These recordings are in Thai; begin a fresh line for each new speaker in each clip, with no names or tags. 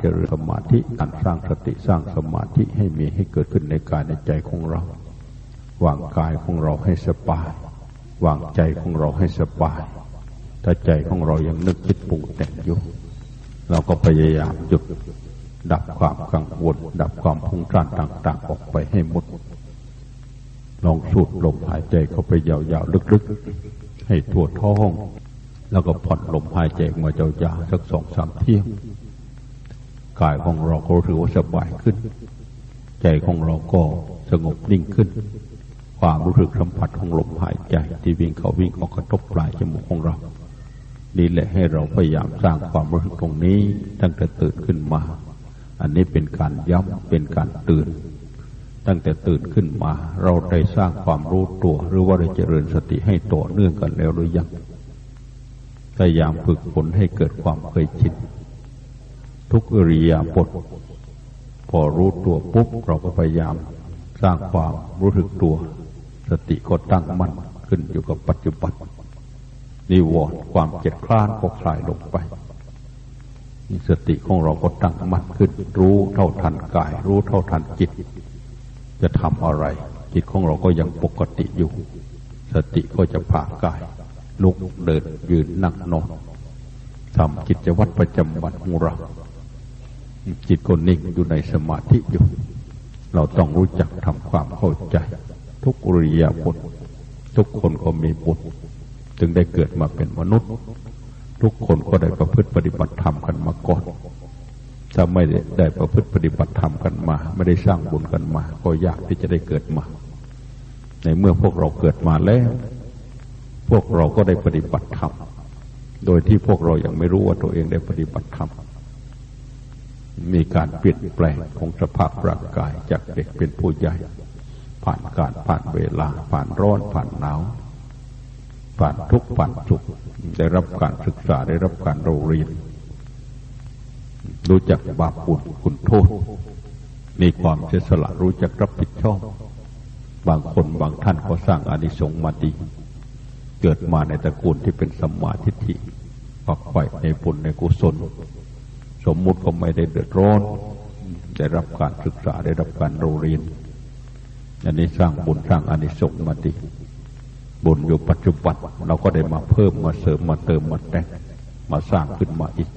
เจริญสมาธิการสร้างสติสร้างสมาธิให้มีให้เกิดขึ้นในกายในใจของเรา วางกายของเราให้สบาย วางใจของเราให้สบาย ถ้าใจของเรายังนึกคิดปรุงแต่งอยู่ เราก็พยายามหยุดดับความกังวลดับความพุ่งซ่านต่าง ๆ ออกไปให้หมด ลองสูดลมหายใจเข้าไปยาวๆลึกๆ ให้ทั่วท้อง แล้วก็ผ่อนลมหายใจมายาวๆสักสองสามเที่ยง กายของเราก็ถือว่าสบายขึ้น ใจของเราก็สงบนิ่งขึ้น ความรู้สึกสัมผัสของลมหายใจ ที่วิ่งเขาวิ่งออกกระทบปลายจมูกของเรา นี่แหละให้เราพยายามสร้างความรู้สึกตรงนี้ตั้งแต่ตื่นขึ้นมา อันนี้เป็นการย้ำเป็นการตื่น ตั้งแต่ตื่นขึ้นมา เราได้สร้างความรู้ตัว หรือว่าได้เจริญสติให้ต่อเนื่องกันแล้วหรือยังพยายามฝึกฝนให้เกิดความเคยชิน ทุกอริยาบทพอรู้ตัวปุ๊บเราก็พยายามสร้างความรู้สึกตัว สติก็ตั้งมั่นขึ้นอยู่กับปัจจุบันนิวรณ์ความเจ็ดคลานก็คลายลงไปสติของเราก็ตั้งมั่นขึ้น รู้เท่าทันกาย รู้เท่าทันจิต จะทำอะไร จิตของเราก็ยังปกติอยู่ สติก็จะผ่ากาย ลุกเดินยืนนั่งนอนทำกิจวัตรประจำวันของเรา จิตก็นิ่งอยู่ในสมาธิอยู่ เราต้องรู้จักทำความเข้าใจ ทุกอริยบททุกคนก็มีบุญจึงได้เกิดมาเป็นมนุษย์ ทุกคนก็ได้ประพฤติปฏิบัติธรรมกันมาก่อนถ้าไม่ได้ประพฤติปฏิบัติธรรมกันมา ไม่ได้สร้างบุญกันมา ก็ยากที่จะได้เกิดมา ในเมื่อพวกเราเกิดมาแล้ว พวกเราก็ได้ปฏิบัติธรรมโดยที่พวกเรายัางไม่รู้ว่าตัวเองได้ปฏิบัติธรรม มีการเปลี่ยนแปลงของสภาพร่างกายจากเด็กเป็นผู้ใหญ่ ผ่านการผ่านเวลา ผ่านร้อนผ่านหนาวผ่านทุกผ่านสุขได้รับการศึกษาได้รับการเราเรียน รู้จักบาปบุญคุณโทษ มีความเสียสละรู้จักรับผิดชอบบางคนบางท่านก็สร้างอานิสงส์มาดี เกิดมาในตระกูลที่เป็นสัมมาทิฏฐิฝักใฝ่ในบุญในกุศล สมมุติก็ไม่ได้เดือดร้อน ได้รับการศึกษาได้รับการเรียน อันนี้สร้างบุญสร้างอานิสงส์มาดีบุญอยู่ปัจจุบันเราก็ได้มาเพิ่มมาเสริมมาเติมมาแต่งมาสร้างขึ้นมาอีก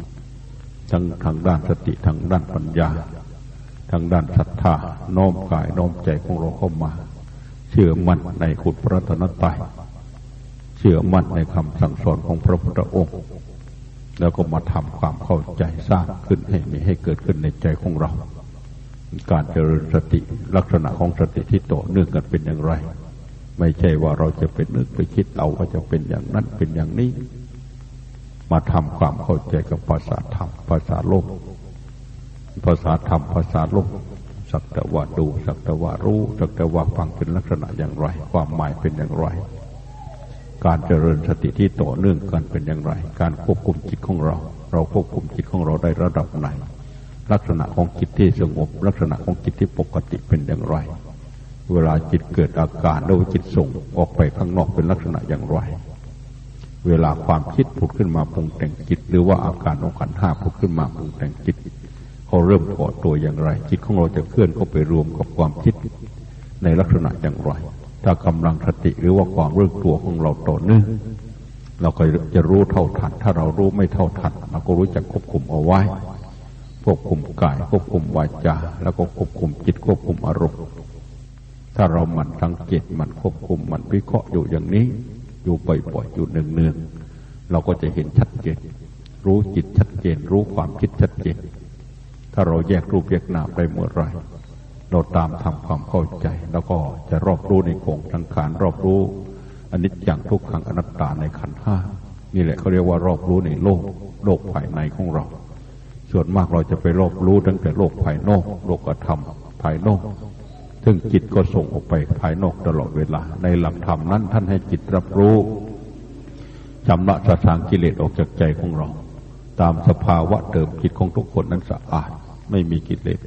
ทั้งทางด้านสติทางด้านปัญญา ทางด้านศรัทธาน้อมกายน้อมใจของเราเข้ามา เชื่อมั่นในคุณพระธนตรัยเชื่อมั่นในคำสั่งสอนของพระพุทธองค์ แล้วก็มาทำความเข้าใจสร้างขึ้นให้มีให้เกิดขึ้นในใจของเรา การเจริญสติลักษณะของสติที่ต่อเนื่องกันเป็นอย่างไร ไม่ใช่ว่าเราจะเป็นนึกไปคิดเอาว่าจะเป็นอย่างนั้นเป็นอย่างนี้ มาทำความเข้าใจกับภาษาธรรมภาษาโลก ภาษาธรรมภาษาโลกสักแต่ว่าดูสักแต่ว่ารู้สักแต่ว่าฟังเป็นลักษณะอย่างไร ความหมายเป็นอย่างไร การเจริญสติที่ต่อเนื่องกันเป็นอย่างไร การควบคุมจิตของเรา เราควบคุมจิตของเราได้ระดับไหน ลักษณะของจิตที่สงบ ลักษณะของจิตที่ปกติเป็นอย่างไร เวลาจิตเกิดอาการโดยจิตส่งออกไปข้างนอกเป็นลักษณะอย่างไร เวลาความคิดผุดขึ้นมาปรุงแต่งจิต หรือว่าอาการของขันห้าผุดขึ้นมาปรุงแต่งจิตเขาเริ่มก่อตัวอย่างไร จิตของเราจะเคลื่อนเข้าไปรวมกับความคิดในลักษณะอย่างไร ถ้ากำลังสติหรือว่าความรู้ตัวของเราต่อเนื่องเราก็จะรู้เท่าทัน ถ้าเรารู้ไม่เท่าทันเราก็รู้จักควบคุมเอาไว้ ควบคุมกายควบคุมวาจา แล้วก็ควบคุมจิตควบคุมอารมณ์ ถ้าเราหมั่นสังเกตมันควบคุมมันวิเคราะห์อยู่อย่างนี้ อยู่บ่อยๆอยู่เนืองๆเราก็จะเห็นชัดเจน รู้จิตชัดเจน รู้ความคิดชัดเจน ถ้าเราแยกรูปแยกนามได้เมื่อไร เราตามทำความเข้าใจ แล้วก็จะรอบรู้ในกงทังขานรอบรู้อันนี้อย่างทุกขังอนัตตาในขันห้านี่แหละเขาเรียกว่ารอบรู้ในโลกโลกภายในของเรา ส่วนมากเราจะไปรอบรู้ตั้งแต่โลกภายนอกโลกธรรมภายนอก ซึ่งจิตก็ส่งออกไปภายนอกตลอดเวลา ในหลักธรรมนั้นท่านให้จิตรับรู้ชำระสะสางกิเลสออกจากใจของเรา ตามสภาวะเดิมจิตของทุกคนนั้นสะอาดไม่มีกิเลส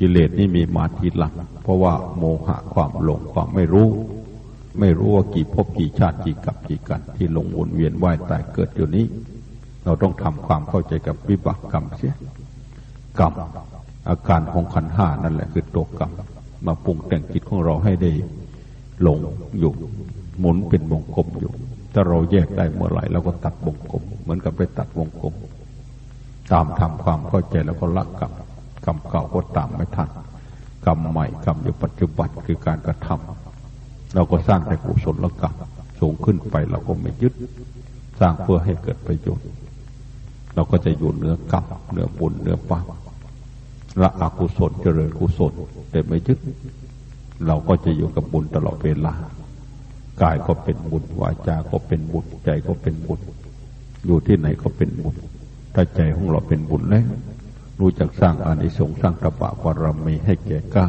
กิเลสนี่มีมาทีหลัง เพราะว่าโมหะความหลงความไม่รู้ ไม่รู้ว่ากี่ภพกี่ชาติกี่กับกี่กัน ที่หลงวนเวียนว่ายตายเกิดอยู่นี้ เราต้องทำความเข้าใจกับวิบากกรรมเสียกรรมอาการของขันห้านั่นแหละคือตัวกรรมมาปรุงแต่งจิตของเราให้ได้หลงอยู่หมุนเป็นวงกลมอยู่ ถ้าเราแยกได้เมื่อไหร่เราก็ตัดวงกลม เหมือนกับไปตัดวงกลม ตามทำความเข้าใจแล้วก็ละกรรม รรมเก่าก็ตามไม่ทันกรรมใหม่กรรมอยู่ปัจจุบันคือการกระทำเราก็สร้างแต่กุศลกรรมสูงขึ้นไปเราก็ไม่ยึด สร้างเพื่อให้เกิดประโยชน์ เราก็จะอยู่เหนือกรรมเหนือบุญเหนือบาปละอกุศลเจริญกุศลแต่ไม่ยึด เราก็จะอยู่กับบุญตลอดเวลากายก็เป็นบุญวาจาก็เป็นบุญใจก็เป็นบุญอยู่ที่ไหนก็เป็นบุญถ้าใจของเราเป็นบุญแล้ว รู้จักสร้างอานิสงส์สร้างตบะบารมีให้แก่กล้า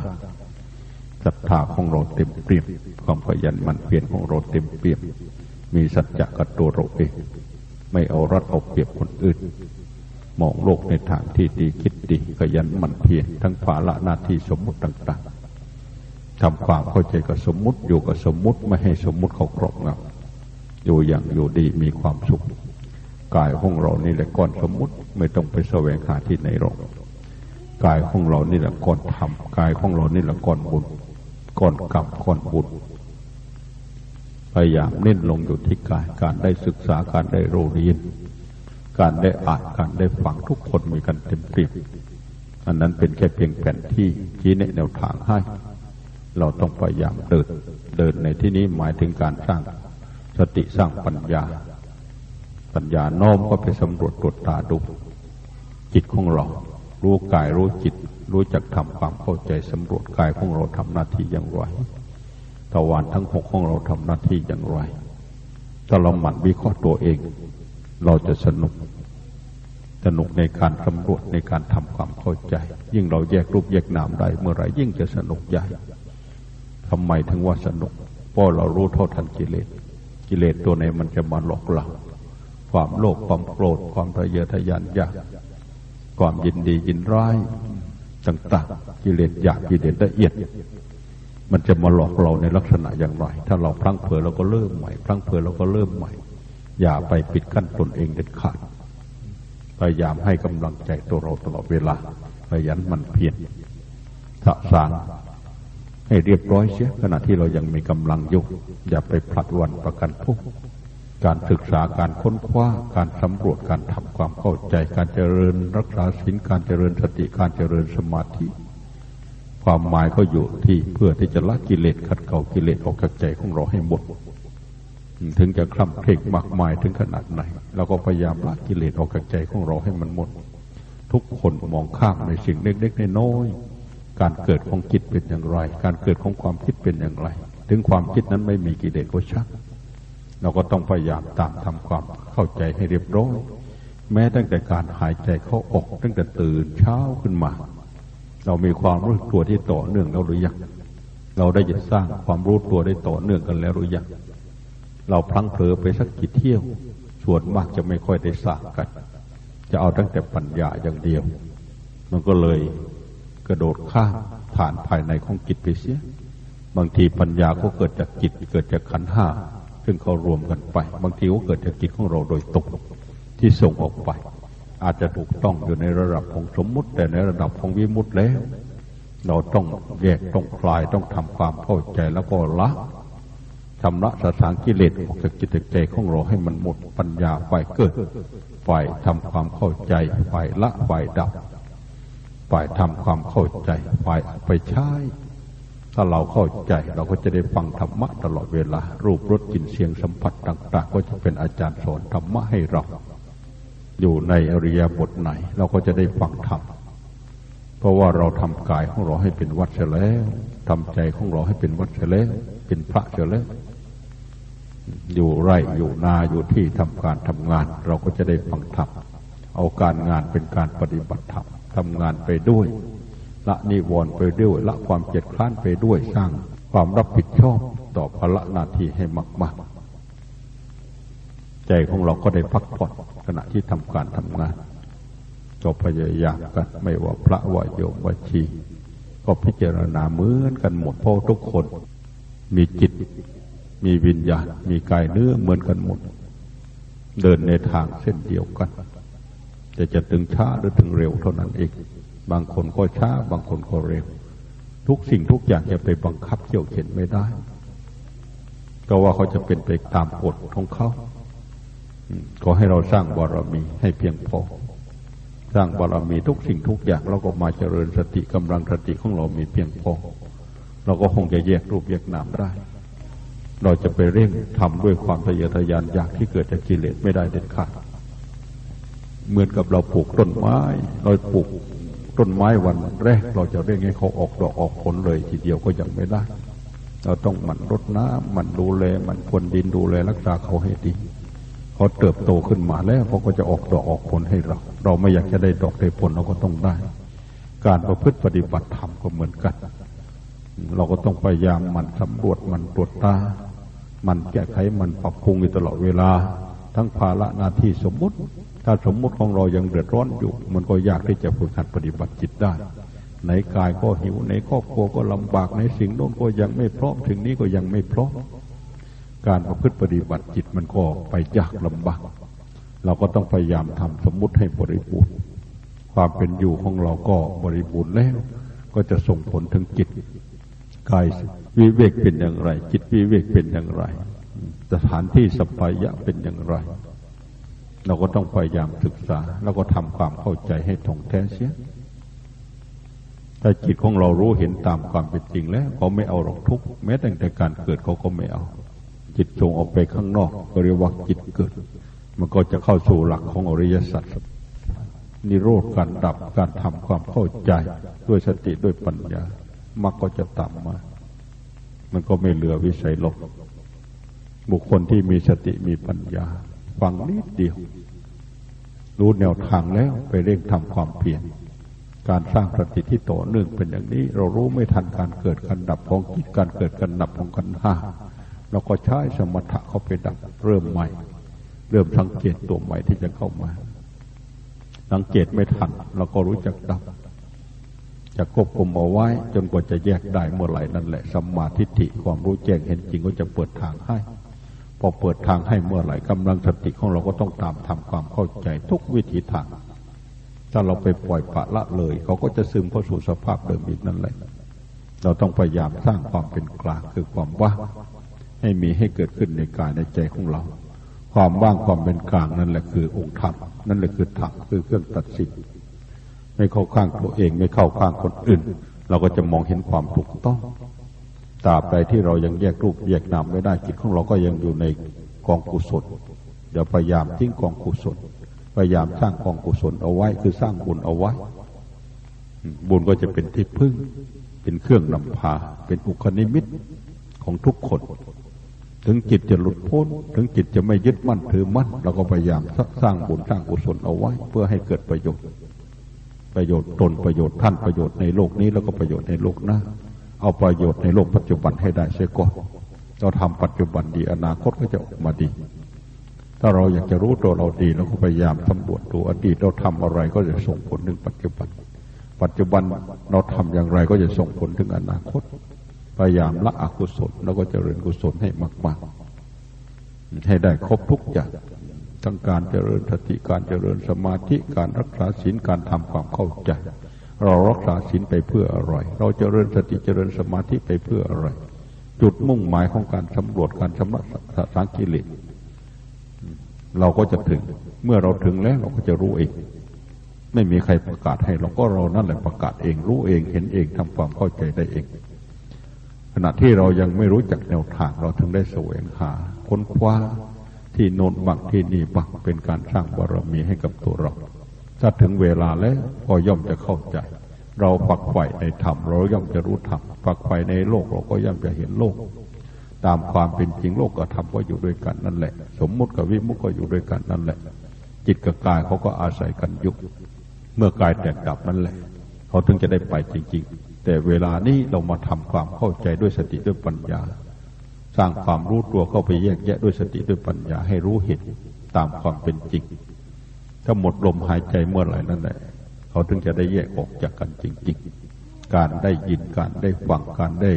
ศรัทธาของเราเต็มเปี่ยมความขยันหมั่นเพียรของเราเต็มเปี่ยมมีสัจจะกับตัวเราเองไม่เอารัดเอาเปรียบคนอื่น มองโลกในทางที่ดีคิดดีขยันหมั่นเพียรทั้งภาระหน้าที่สมมุติต่างๆทำความเข้าใจกับสมมุติอยู่กับสมมุติไม่ให้สมมุติเขาครอบงำอยู่อย่างอยู่ดีมีความสุขกายของเรานี่แหละก้อนสมมุติ ไม่ต้องไปแสวงหาที่ไหนหรอกกายของเรานี่แหละก้อนธรรมกายของเรานี่แหละก้อนบุญก้อนกรรมก้อนบุญพยายามเน้นลงอยู่ที่กายการได้ศึกษาการได้รู้เรียนการได้อ่านการได้ฟังทุกคนมีกันเต็มเปี่ยมอันนั้นเป็นแค่เพียงแผนที่ชี้แนะแนวทางให้ เราต้องพยายามเดิน เดินในที่นี้หมายถึงการสร้างสติสร้างปัญญา ปัญญาน้อมก็ไปสำรวจตรวจตาดูจิตของเรา รู้กายรู้จิต รู้จักทำความเข้าใจสำรวจกายของเราทำหน้าที่อย่างไรตะวันทั้งหกของเราทำหน้าที่อย่างไร ถ้าเราหมั่นวิเคราะห์ตัวเอง เราจะสนุก สนุกในการสำรวจในการทำความเข้าใจ ยิ่งเราแยกรูปแยกนามได้เมื่อไรยิ่งจะสนุกใหญ่ทำไมถึงว่าสนุกเพราะเรารู้เท่าทันกิเลส กิเลสตัวไหนมันจะมาหลอกเรา ความโลภความโกรธ ความทะเยอทะยานอยากความยินดียินร้ายต่างๆกิเลสอยากกิเลสละเอียด มันจะมาหลอกเราในลักษณะอย่างไร ถ้าเราพลั้งเผลอเราก็เริ่มใหม่พลั้งเผลอเราก็เริ่มใหม่ อย่าไปปิดกั้นตนเองเด็ดขาดพยายามให้กำลังใจตัวเราตลอดเวลาพยันมันเพียรสะสางให้เรียบร้อยเสียขณะที่เรายังมีกำลังอยู่อย่าไปผลัดวันประกันทุก การศึกษาการค้นคว้าการสำรวจการทำความเข้าใจ การเจริญรักษาศีลการเจริญสติการเจริญสมาธิ ความหมายก็อยู่ที่เพื่อที่จะละกิเลสขัดเกลากิเลสออกจากใจของเราให้หมด ถึงจะคล่ำเคร่งมากมายถึงขนาดไหนเราก็พยายามละกิเลสออกจากใจของเราให้มันหมด ทุกคนมองข้ามในสิ่งเล็กๆน้อยๆการเกิดของจิตเป็นอย่างไร การเกิดของความคิดเป็นอย่างไร ถึงความคิดนั้นไม่มีกิเลสก็ช่าง เราก็ต้องพยายามตามทำความเข้าใจให้เรียบร้อยแม้ตั้งแต่การหายใจเข้าออกตั้งแต่ตื่นเช้าขึ้นมา เรามีความรู้ตัวที่ต่อเนื่องแล้วหรือยังเราได้จะสร้างความรู้ตัวได้ต่อเนื่องกันแล้วหรือยังเราพลั้งเผลอไปสักกี่เที่ยวส่วนมากจะไม่ค่อยได้สร้างกัน จะเอาตั้งแต่ปัญญาอย่างเดียว มันก็เลยกระโดดข้ามผ่านภายในของจิตไปเสีย บางทีปัญญาก็เกิดจากจิตเกิดจากขันห้า ซึ่งเขารวมกันไป บางทีก็เกิดจากจิตของเราโดยตรงที่ส่งออกไป อาจจะถูกต้องอยู่ในระดับของสมมุติ แต่ในระดับของวิมุติแล้ว เราต้องแยกต้องคลายต้องทำความเข้าใจแล้วก็ละทำละสสางกิเลสออกจากจิตใจของเราให้มันหมดปัญญาฝ่ายเกิดฝ่ายทำความเข้าใจฝ่ายละฝ่ายดับฝ่ายทำความเข้าใจฝ่ายไปใช้ ถ้าเราเข้าใจเราก็จะได้ฟังธรรมะตลอดเวลา รูปรสกลิ่นเสียงสัมผัสต่าง ๆ ก็จะเป็นอาจารย์สอนธรรมะให้เรา อยู่ในอริยบทไหน เราก็จะได้ฟังธรรมเพราะว่าเราทำกายของเราให้เป็นวัดเสียแล้วทำใจของเราให้เป็นวัดเสียแล้วเป็นพระเสียแล้วอยู่ไร่อยู่นาอยู่ที่ทำการทำงาน เราก็จะได้ฟังธรรมเอาการงานเป็นการปฏิบัติธรรมทำงานไปด้วย ละนิวรณ์ไปด้วยละความเจ็ดคล้านไปด้วยสร้างความรับผิดชอบต่อภาระหน้าที่ให้มากๆ ใจของเราก็ได้พักผ่อนขณะที่ทำการทำงานก็พยายามกันไม่ว่าพระว่าโยมว่าชี ก็พิจารณาเหมือนกันหมดเพราะทุกคน มีจิต มีวิญญาณ มีกายเนื้อเหมือนกันหมด เดินในทางเส้นเดียวกันจะจะถึงช้าหรือถึงเร็วเท่านั้นเอง บางคนก็ช้า บางคนก็เร็ว ทุกสิ่งทุกอย่างจะไปบังคับเขี่ยวเข็นไม่ได้ ก็ว่าเขาจะเป็นไปตามกฎของเขาขอให้เราสร้างบารมีให้เพียงพอ สร้างบารมีทุกสิ่งทุกอย่างเราก็มาเจริญสติกำลังสติของเรามีเพียงพอ เราก็คงจะแยกรูปแยกนามได้ เราจะไปเร่งทำด้วยความทะเยอทะยานอยากที่เกิดจากกิเลสไม่ได้เด็ดขาดเหมือนกับเราปลูกต้นไม้ เราปลูก ต้นไม้วันแรก เราจะเร่งให้เขาออกดอกออกผลเลยทีเดียวก็ยังไม่ได้ เราต้องหมั่นรดน้ำหมั่นดูแลหมั่นควนดินดูแลรักษาเขาให้ดีเขาเติบโตขึ้นมาแล้วเขาก็จะออกดอกออกผลให้เรา เราไม่อยากจะได้ดอกได้ผลเราก็ต้องได้ การประพฤติปฏิบัติธรรมก็เหมือนกัน เราก็ต้องพยายามมันสำรวจมันตรวจตามันแก้ไขมันปรับปรุงอยู่ตลอดเวลา ทั้งภาระหน้าที่สมมุติ ถ้าสมมุติของเรายังเดือดร้อนอยู่ มันก็ยากที่จะฝึกหัดปฏิบัติจิตได้ในกายก็หิวในครอบครัวก็ลำบากในสิ่งโน้นก็ยังไม่พร้อมถึงนี้ก็ยังไม่พร้อมการประพฤติปฏิบัติจิตมันก็ไปยากลำบาก เราก็ต้องพยายามทำสมมุติให้บริบูรณ์ความเป็นอยู่ของเราก็บริบูรณ์แล้ว ก็จะส่งผลถึงจิตกายวิเวกเป็นอย่างไร จิตวิเวกเป็นอย่างไร สถานที่สปายะเป็นอย่างไร เราก็ต้องพยายามศึกษา แล้วก็ทำความเข้าใจให้ถ่องแท้เสีย ถ้าจิตของเรารู้เห็นตามความเป็นจริงแล้วเขาไม่เอาหรอกทุกแม้แต่การเกิดเขาก็ไม่เอา จิตส่งออกไปข้างนอกก็เรียกว่าจิตเกิด มันก็จะเข้าสู่หลักของอริยสัจนิโรธการดับการทำความเข้าใจด้วยสติด้วยปัญญามักก็จะตามมา มันก็ไม่เหลือวิสัยลบ บุคคลที่มีสติมีปัญญา ฟังนิดเดียว รู้แนวทางแล้วไปเร่งทำความเพียรการสร้างสติที่ต่อเนื่องเป็นอย่างนี้ เรารู้ไม่ทันการเกิดการดับของจิตการเกิดการดับของขันห้าเราก็ใช้สมถะเข้าไปดับเริ่มใหม่ เริ่มสังเกตตัวใหม่ที่จะเข้ามา สังเกตไม่ทันเราก็รู้จักดับจะควบคุมเอาไว้ จนกว่าจะแยกได้เมื่อไหร่นั่นแหละสัมมาทิฏฐิความรู้แจ้งเห็นจริงก็จะเปิดทางให้ พอเปิดทางให้เมื่อไหร่กำลังสติของเราก็ต้องตามทำความเข้าใจทุกวิถีทาง ถ้าเราไปปล่อยปะละเลย เขาก็จะซึมเข้าสู่สภาพเดิมอีกนั่นแหละ เราต้องพยายามสร้างความเป็นกลางคือความว่างให้มีให้เกิดขึ้นในกายในใจของเรา ความว่างความเป็นกลางนั่นแหละคือองค์ธรรมนั่นแหละคือธรรมคือเครื่องตัดสินไม่เข้าข้างตัวเองไม่เข้าข้างคนอื่น เราก็จะมองเห็นความถูกต้อง ตราบใดที่เรายังแยกรูปแยกนามไม่ได้จิตของเราก็ยังอยู่ในกองกุศลเดี๋ยวพยายามทิ้งกองกุศลพยายามสร้างกองกุศลเอาไว้ คือสร้างบุญเอาไว้ บุญก็จะเป็นที่พึ่ง เป็นเครื่องนำพา เป็นอุคนิมิตของทุกคน ถึงจิตจะหลุดพ้น ถึงจิตจะไม่ยึดมั่นถือมั่นเราก็พยายามสร้างบุญสร้างกุศลเอาไว้ เพื่อให้เกิดประโยชน์ ประโยชน์ตนประโยชน์ท่านประโยชน์ในโลกนี้แล้วก็ประโยชน์ในโลกหน้า เอาประโยชน์ในโลกปัจจุบันให้ได้เสียก่อนเราทำปัจจุบันดีอนาคตก็จะออกมาดี ถ้าเราอยากจะรู้ตัวเราดีเราก็พยายามสำรวจดูอดีตเราทำอะไรก็จะส่งผลถึงปัจจุบัน ปัจจุบันเราทำอย่างไรก็จะส่งผลถึงอนาคต พยายามละอกุศลแล้วก็เจริญกุศลให้มากๆ ให้ได้ครบทุกอย่างทั้งการเจริญสติการเจริญสมาธิการรักษาศีลการทำความเข้าใจ เรารักษาศีลไปเพื่ออะไร เราเจริญสติเจริญสมาธิไปเพื่ออะไร จุดมุ่งหมายของการสำรวจการชำระสังกิเลสเราก็จะถึง เมื่อเราถึงแล้วเราก็จะรู้เอง ไม่มีใครประกาศให้เราก็เรานั่นแหละประกาศเอง รู้เองเห็นเองทำความเข้าใจได้เอง ขณะที่เรายังไม่รู้จักแนวทางเราถึงได้แสวงหาค้นคว้าที่โนนบังที่นี่บังเป็นการสร้างบารมีให้กับตัวเรา ถ้าถึงเวลาแล้วพอย่อมจะเข้าใจ เราฝักใฝ่ในธรรมเราย่อมจะรู้ธรรมฝักใฝ่ในโลกเราก็ย่อมจะเห็นโลก ตามความเป็นจริงโลกกับธรรมก็อยู่ด้วยกันนั่นแหละ สมมุติกับวิมุติก็อยู่ด้วยกันนั่นแหละ จิตกับกายเขาก็อาศัยกันยุคเมื่อกายแตกดับนั่นแหละ เขาถึงจะได้ไปจริง ๆ แต่เวลานี้เรามาทำความเข้าใจด้วยสติด้วยปัญญา สร้างความรู้ตัวเข้าไปแยกแยะด้วยสติด้วยปัญญาให้รู้เห็นตามความเป็นจริง ถ้าหมดลมหายใจเมื่อไหร่นั่นแหละเขาถึงจะได้แยกออกจากกันจริงๆ การได้ยินการได้ฟังการได้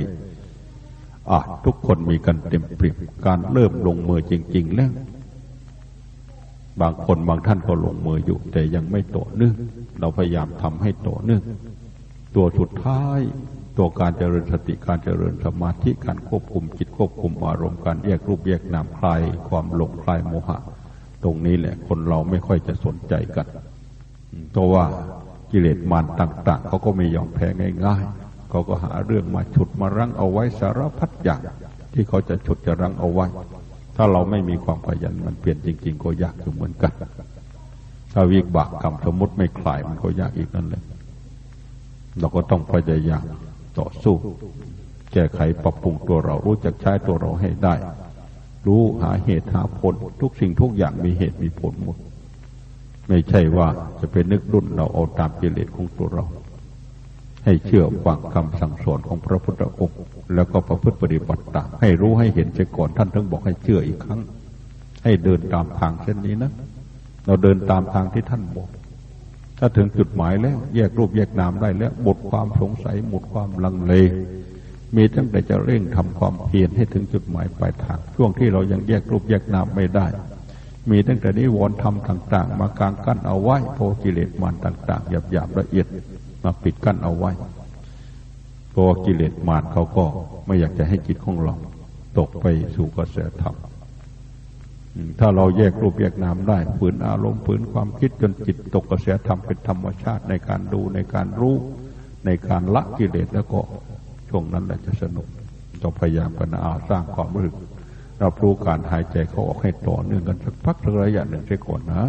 อะทุกคนมีกันเต็มเปี่ยมการเริ่มลงมือจริง ๆ แล้ว บางคนบางท่านก็ลงมืออยู่ แต่ยังไม่ต่อเนื่องเราพยายามทำให้ต่อเนื่องตัวสุดท้าย ตัวการเจริญสติการเจริญสมาธิการควบคุมจิตควบคุมอารมณ์การแยกรูปแยกนามคลายความหลงคลายโมหะ ตรงนี้แหละ คนเราไม่ค่อยจะสนใจกันเพราะว่ากิเลสมารต่าง ๆเขาก็ไม่ยอมแพ้ง่าย ๆเขาก็หาเรื่องมาฉุดมารั้งเอาไว้สารพัดอย่างที่เขาจะฉุดจะรั้งเอาไว้ ถ้าเราไม่มีความขยันมันเปลี่ยนจริง ๆ ก็ยากอยู่เหมือนกัน ถ้าวิบากกรรมสมมติไม่คลายมันก็ยากอีกนั่นแหละเราก็ต้องพยายามต่อสู้ แก้ไขปรับปรุงตัวเรารู้จักใช้ตัวเราให้ได้ รู้หาเหตุหาผล ทุกสิ่งทุกอย่างมีเหตุมีผลหมด ไม่ใช่ว่าจะเป็นนึกรุ่นเราเอาตามกิเลสของตัวเรา ให้เชื่อฟังคำสั่งสอนของพระพุทธองค์แล้วก็ประพฤติปฏิบัติตามให้รู้ให้เห็นเสียก่อนท่านถึงบอกให้เชื่ออีกครั้ง ให้เดินตามทางเช่นนี้นะ เราเดินตามทางที่ท่านบอกถ้าถึงจุดหมายแล้ว แยกรูปแยกนามได้แล้วหมดความสงสัยหมดความลังเล มีตั้งแต่จะเร่งทำความเพียรให้ถึงจุดหมายปลายทางช่วงที่เรายังแยกรูปแยกนามไม่ได้ มีตั้งแต่นิวรณ์ธรรมต่าง ๆ มากางกั้นเอาไว้โพกิเลสมารต่าง ๆ หยาบๆละเอียดมาปิดกั้นเอาไว้ตัวกิเลสมารเขาก็ไม่อยากจะให้จิตของเราตกไปสู่กระแสธรรมถ้าเราแยกรูปแยกนามได้ฝืนอารมณ์ฝืนความคิดจนจิตตกกระแสธรรมเป็นธรรมชาติในการดูในการรู้ในการละกิเลสแล้วก็ ช่วงนั้นแหละจะสนุกต้องพยายามกันอาสร้างความรู้สึกรับรู้การหายใจเขาออกให้ต่อเนื่องกันสักพักระยะหนึ่งเสียก่อนนะ